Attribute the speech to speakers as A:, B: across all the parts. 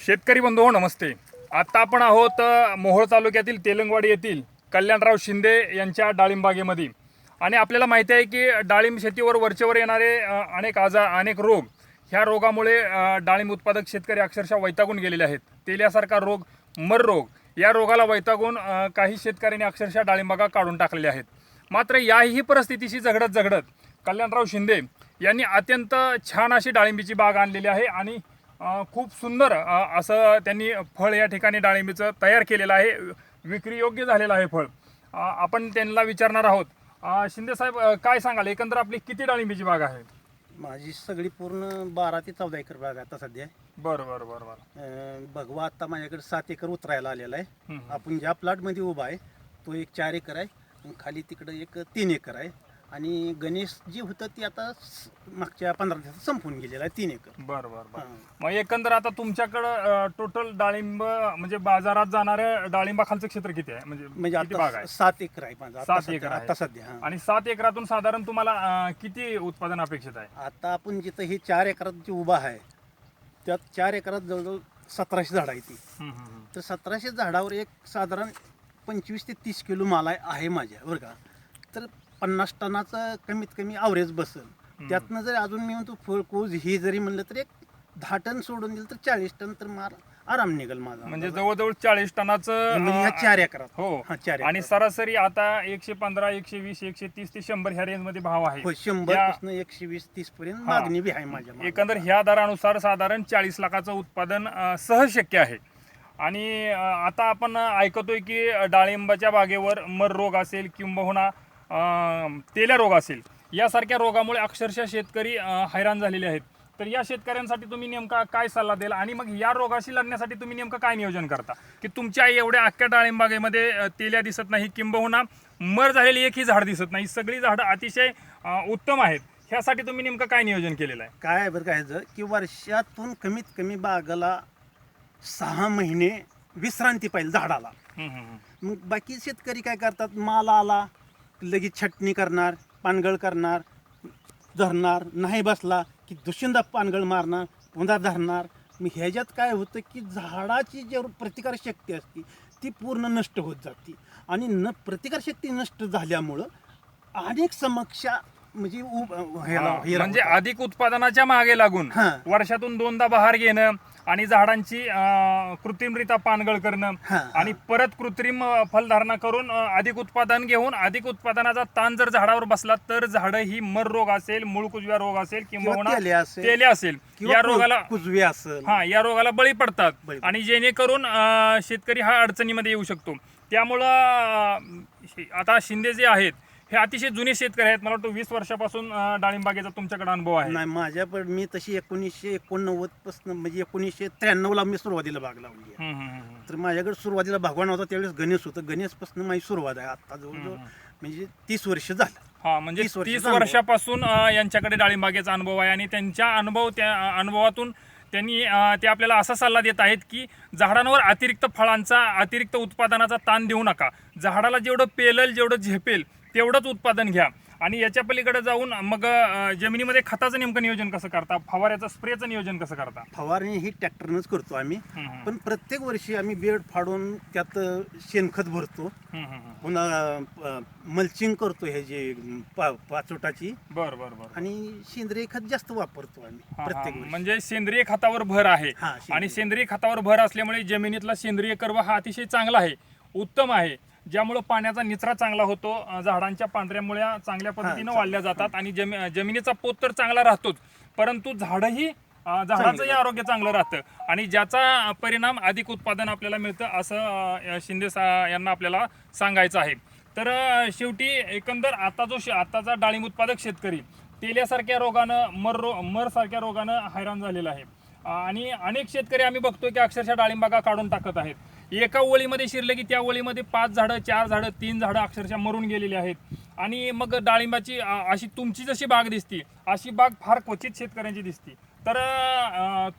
A: शेतकरी बंधू हो नमस्ते. आता आपण आहोत मोहोळ तालुक्यातील तेलंगवाडी येथील कल्याणराव शिंदे यांच्या डाळिंबागेमध्ये आणि आपल्याला माहिती आहे की डाळिंब शेतीवर वरचेवर येणारे अनेक आजार अनेक रोग ह्या रोगामुळे डाळिंब उत्पादक शेतकरी अक्षरशः वैतागून गेलेले आहेत. तेल्यासारखा रोग मर रोग या रोगाला वैतागून काही शेतकऱ्यांनी अक्षरशः डाळिंबागा काढून टाकलेल्या आहेत. मात्र याही परिस्थितीशी झगडत झगडत कल्याणराव शिंदे यांनी अत्यंत छान अशी डाळिंबीची बाग आणलेली आहे आणि खूप सुंदर असं त्यांनी फळ या ठिकाणी डाळिंबीचं तयार केलेलं आहे. विक्री योग्य झालेलं आहे फळ. आपण त्यांना विचारणार आहोत. अ, शिंदे साहेब अ, काय सांगाल? एकंदर आपली किती डाळिंबीची बाग आहे?
B: माझी सगळी पूर्ण बारा ते चौदा एकर बाग आहे आता सध्या.
A: बरं बरं बरं बरं.
B: भगवा आता माझ्याकडे सात एकर उतरायला आलेला आहे. आपण ज्या प्लॉटमध्ये उभा आहे तो एक चार एकर आहे खाली तिकडं एक तीन एकर आहे. आणि गणेश जे होतं ते आता स- मागच्या पंधरा दिवसात संपून गेलेलं आहे तीन एकर
A: बरं बरं बरं
B: हां.
A: मग एकंदर आता तुमच्याकडं टोटल डाळिंब म्हणजे बाजारात जाणाऱ्या डाळिंबाखालचं क्षेत्र किती आहे म्हणजे
B: म्हणजे
A: किती
B: आता
A: आहे
B: सात एकर आहे माझा आता
A: सात
B: सध्या-
A: एकर आहे.
B: आता सध्या हां.
A: आणि सात एकरातून साधारण तुम्हाला अ, किती उत्पादन अपेक्षित आहे
B: आता आपण जिथं हे चार एकरात जे उभा आहे त्यात चार एकरात जवळजवळ सतराशे झाडं आहे ती
A: हम्म, हम्म, हम्म.
B: तर सतराशे झाडावर एक साधारण पंचवीस ते तीस किलो माल आहे आहे माझ्या बरं का तर पन्नास टनाचं कमीत कमी आवरेज बसेल त्यातनं जर अजून मी म्हणतो फळकोज ही जरी म्हणलं तर एक दहा टन सोडून दिलं तर चाळीस टन तर माल आराम निघेल माझा
A: म्हणजे जवळजवळ चाळीस टनाचं
B: म्हणजे ह्या चार एकरात
A: हो
B: हा चार
A: आणि. सरासरी आता एकशे पंधरा एकशे वीस एकशे तीस ते शंभर ह्या रेंजमध्ये भाव आहे
B: शंभरपासून एकशे वीस तीस पर्यंत. मागणी बी आहे माझ्या.
A: एकंदर ह्या दरानुसार साधारण चाळीस लाखाचं उत्पादन सहज शक्य आहे आणि आता आपण ऐकतोय की डाळिंबाच्या बागेवर मर रोग असेल किंबहुना तेल्या रोग असेल. यासारख्या रोगामुळे अक्षरशः शेतकरी हैराण झालेले आहेत. तर या शेतकऱ्यांसाठी तुम्ही नेमका काय सल्ला द्याल? आणि मग या रोगाशी लढण्यासाठी तुम्ही नेमकं काय नियोजन करता? की तुमच्या एवढ्या अख्ख्या डाळिंबागेमध्ये तेल्या दिसत नाही किंबहुना मर झालेली एकही झाड दिसत नाही. सगळी झाडं अतिशय उत्तम आहेत. ह्यासाठी तुम्ही नेमकं काय नियोजन केलेलं आहे?
B: काय आहे बरं काय की वर्षातून कमीत कमी बागाला सहा महिने विश्रांती पाहिजे झाडाला. मग बाकी शेतकरी काय करतात? माल आला लगेच छटणी करणार पानगळ करणार धरणार नाही बसला की दुसऱ्यांदा पानगळ मारणार पुन्हा धरणार मग ह्याच्यात काय होतं की झाडाची जी प्रतिकार शक्ती असते ती पूर्ण नष्ट होत जाते आणि न प्रतिकार शक्ती नष्ट झाल्यामुळं अनेक समस्या म्हणजे
A: हा, म्हणजे. अधिक उत्पादनाच्या मागे लागून
B: हा.
A: वर्षातून दोनदा बहार घेणं आणि झाडांची कृत्रिमरित्या पानगळ करणं आणि परत कृत्रिम फलधारणा करून अधिक उत्पादन घेऊन अधिक उत्पादनाचा ताण जर झाडावर बसला तर झाडं ही मर रोग असेल मूळ कुजव्या रोग असेल
B: किंवा तेले असेल.
A: या रोगाला
B: कुजवे असेल.
A: हा या रोगाला बळी पडतात. आणि जेणेकरून शेतकरी हा अडचणीमध्ये येऊ शकतो. त्यामुळं आता शिंदे जे आहेत हे अतिशय जुने शेतकरी आहेत मला वाटतं वीस वर्षापासून अं, डाळिंबागेचा तुमच्याकडे अनुभव आहे
B: नाही माझ्या पण मी तशी एकोणीसशे एकोणनव्वदपासून म्हणजे एकोणीसशे त्र्याण्णवला मी सुरुवातीला बाग लावली आहे.
A: हम्म, हम्म, हम्म.
B: तर माझ्याकडे सुरुवातीला भगवान होता त्यावेळेस गणेश होतं गणेशपासून माझी सुरुवात आहे आता जवळजवळ. म्हणजे तीस वर्ष झालं
A: हा म्हणजे
B: तीस वर्ष
A: तीस
B: अनुभव.
A: वर्षापासून अं, यांच्याकडे डाळिंबागेचा अनुभव आहे आणि त्यांच्या अनुभव त्या अनुभवातून त्यांनी अं, ते आपल्याला असा सल्ला देत आहेत की झाडांवर अतिरिक्त फळांचा अतिरिक्त उत्पादनाचा ताण देऊ नका झाडाला जेवढं पेलल जेवढं झेपेल तेवढंच उत्पादन घ्या. आणि याच्या पलीकडे जाऊन मग जमिनीमध्ये खताचं नेमकं नियोजन कसं करता? फवाऱ्याचं स्प्रेचं नियोजन कसं करता?
B: फवारणी ही ट्रॅक्टरनंच करतो आम्ही. पण प्रत्येक वर्षी आम्ही बेड फाडून त्यात शेणखत भरतो. पुन्हा मल्चिंग करतो हे जे पाचोटाची.
A: बरं बरं बरं.
B: आणि सेंद्रिय खत जास्त वापरतो आम्ही. प्रत्येक
A: म्हणजे सेंद्रिय खतावर भर आहे. आणि सेंद्रिय खतावर भर असल्यामुळे जमिनीतला सेंद्रिय कर्व हा अतिशय चांगला आहे. उत्तम आहे. ज्यामुळे पाण्याचा निचरा चांगला होतो झाडांच्या पांढऱ्या मुळ्या चांगल्या पद्धतीनं. वाढल्या जातात आणि जमी जमिनीचा पोत तर चांगला राहतोच परंतु झाडही झाडाचंही. आरोग्य चांगलं राहतं आणि ज्याचा परिणाम अधिक उत्पादन आपल्याला मिळतं असं शिंदे सा यांना आपल्याला सांगायचं आहे तर शेवटी एकंदर आता जो शे- आताचा डाळिंब उत्पादक शेतकरी तेल्यासारख्या रोगानं मर रो मर सारख्या रोगानं हैराण झालेला आहे आणि अनेक शेतकरी आम्ही बघतोय की अक्षरशः डाळिंबागा काढून टाकत आहेत एका ओळीमध्ये शिरलं की त्या ओळीमध्ये पाच झाडं चार झाडं तीन झाडं अक्षरशः मरून गेलेली आहेत. आणि मग डाळिंबाची अशी तुमची जशी बाग दिसती अशी बाग फार क्वचित शेतकऱ्यांची दिसती. तर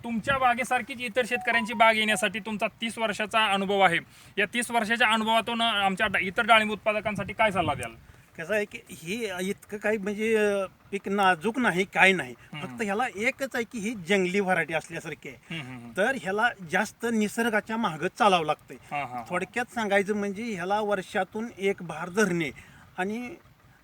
A: तुमच्या बागेसारखीच इतर शेतकऱ्यांची बाग येण्यासाठी तुमचा तीस वर्षाचा अनुभव आहे. या तीस वर्षाच्या अनुभवातून आमच्या इतर डाळिंब उत्पादकांसाठी काय सल्ला द्याल?
B: कसं आहे की हे इतकं काही म्हणजे अं, पीक नाजूक नाही काय नाही फक्त ह्याला एकच आहे की ही जंगली व्हरायटी असल्यासारखी आहे
A: हम्म, हम्म, हम्म.
B: तर ह्याला जास्त निसर्गाच्या मागं चालावं लागतंय
A: हा, हा.
B: थोडक्यात सांगायचं म्हणजे ह्याला वर्षातून एक भार धरणे आणि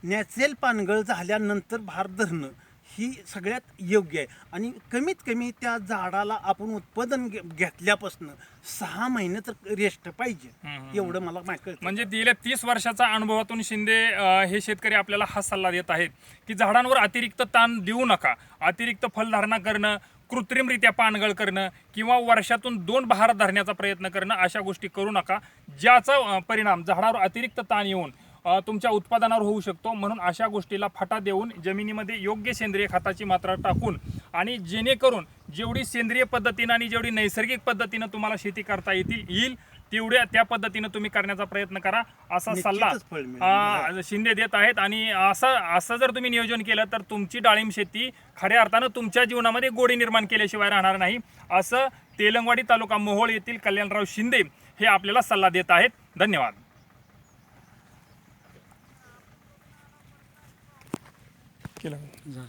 B: नॅचरल पानगळ झाल्यानंतर भार धरणं ही सगळ्यात योग्य आहे आणि कमीत कमी त्या झाडाला आपण उत्पादन घेतल्यापासून सहा महिने तर रेस्ट पाहिजे. एवढं मला माहिती.
A: म्हणजे गेल्या तीस वर्षाचा अनुभवातून शिंदे अ, हे शेतकरी आपल्याला हा सल्ला देत आहेत की झाडांवर अतिरिक्त ताण देऊ नका अतिरिक्त फलधारणा करणं कृत्रिमरित्या पानगळ करणं किंवा वर्षातून दोन बहार धरण्याचा प्रयत्न करणं अशा गोष्टी करू नका ज्याचा अ, परिणाम झाडावर अतिरिक्त ताण येऊन तुमच्या उत्पादनावर होऊ शकतो. म्हणून अशा गोष्टीला फाटा देऊन जमिनीमध्ये योग्य सेंद्रिय खताची मात्रा टाकून आणि जेणेकरून जेवढी सेंद्रिय पद्धतीनं आणि जेवढी नैसर्गिक पद्धतीनं तुम्हाला शेती करता येतील येईल तेवढ्या त्या पद्धतीनं तुम्ही करण्याचा प्रयत्न करा असा सल्ला शिंदे देत आहेत. आणि असं असं जर तुम्ही नियोजन केलं तर तुमची डाळिंब शेती खऱ्या अर्थानं तुमच्या जीवनामध्ये गोडी निर्माण केल्याशिवाय राहणार नाही. असं तेलंगवाडी तालुका मोहोळ येथील कल्याणराव शिंदे हे आपल्याला सल्ला देत आहेत. धन्यवाद. केलं